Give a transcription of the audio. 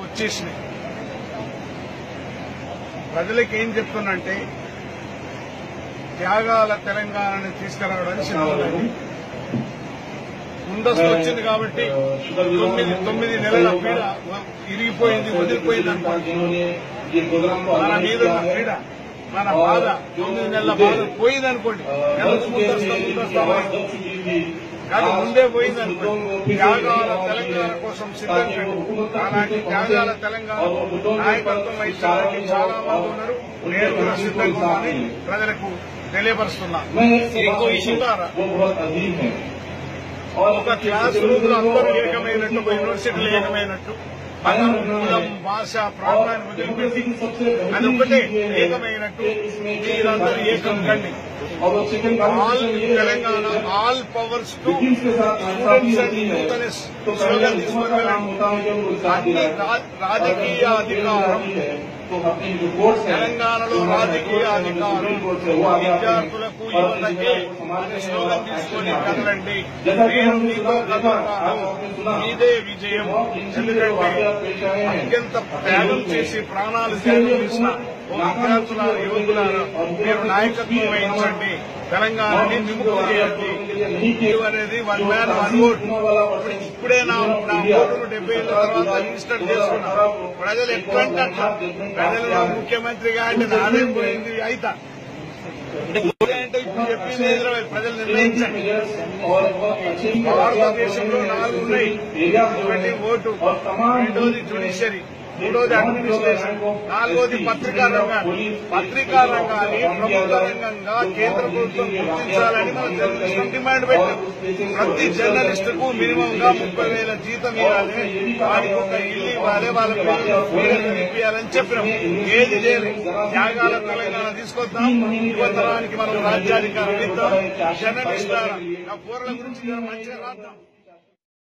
వచ్చేసినాయి. ప్రజలకు ఏం చెప్తున్నంటే త్యాగాల తెలంగాణని తీసుకురావడానికి సిద్ధమని ముందస్తు వచ్చింది కాబట్టి తొమ్మిది తొమ్మిది నెలల పీడ ఇరిగిపోయింది వదిలిపోయింది అనుకోండి మన మీద పీడ మన బాధ తొమ్మిది నెలల బాధ పోయింది అనుకోండి ముందస్తు ముందస్తు కానీ ముందే పోయింది త్యాగాల తెలంగాణ కోసం సిద్ధం అలాంటి త్యాగాల తెలంగాణ నాయకత్వం వహించడానికి చాలా మంది ఉన్నారు. నేను కూడా సిద్ధంగా ప్రజలకు తెలియపరుస్తున్నా. ఒక క్లాస్ రూమ్లో అందరూ ఏకమైనట్టు ఒక యూనివర్సిటీలో ఏకమైనట్టు. మనం కులం భాష ప్రాంతాన్ని వదిలిపెట్టి అది ఒకటే ఏకమైనట్టు మీరందరూ ఏకం కండి all Telangana all powers to students and youth అనే స్లోగన్ తీసుకొని వెళ్ళండి అన్ని రా- రాజకీయ అధికారం తెలంగాణలో రాజకీయ అధికారం విద్యార్థులకు యువతకి అనే స్లోగన్ తీసుకొని కదలండి. నేను మీతో కదులుతాను విజయం. ఎందుకంటే అత్యంత త్యాగం చేసి ప్రాణాలు త్యాగం చేసిన ఓ యువకులారా మీరు నాయకత్వం వహించండి. తెలంగాణని విముక్తి చేయండి. అనేది వన్ మ్యాన్ వన్ ఓట్. ఇప్పుడే నా నా ఓటును డెబ్బై ఏళ్ళ తర్వాత రిజిస్టర్ చేసుకున్నా. ప్రజలు ఎట్లంటే అట్లా ప్రజలు ముఖ్యమంత్రిగా అంటే నాదే పోయింది అయితే. అంటే ఇప్పుడు చెప్పింది ఏదో ప్రజలు నిర్ణయించండి. భారతదేశంలో నాలుగు ఉన్నాయి. ఒకటి ఓటు రెండోది జ్యుడిషియరీ. మూడోది అడ్మినిస్ట్రేషన్ నాలుగోది పత్రికా రంగాన్ని పత్రికా రంగాన్ని ప్రభుత్వ రంగంగా కేంద్ర ప్రభుత్వం గుర్తించాలని మన జర్నలిస్టులు డిమాండ్ పెట్టాం ప్రతి జర్నలిస్ట్కు మినిమం గా ముప్పై వేల జీతం ఇవ్వాలి వారికి ఒక ఇల్లు ఇవ్వాలి వాళ్ళ పేరు ఇప్పించాలని చెప్పినాం ఏది చేయలేదు త్యాగాల తెలంగాణ తీసుకొద్దాం యువతరానికి మనం రాజ్యాధికారం ఇద్దాం జర్నలిస్ట్ నా పోరల గురించి మంచిగా రాద్దాం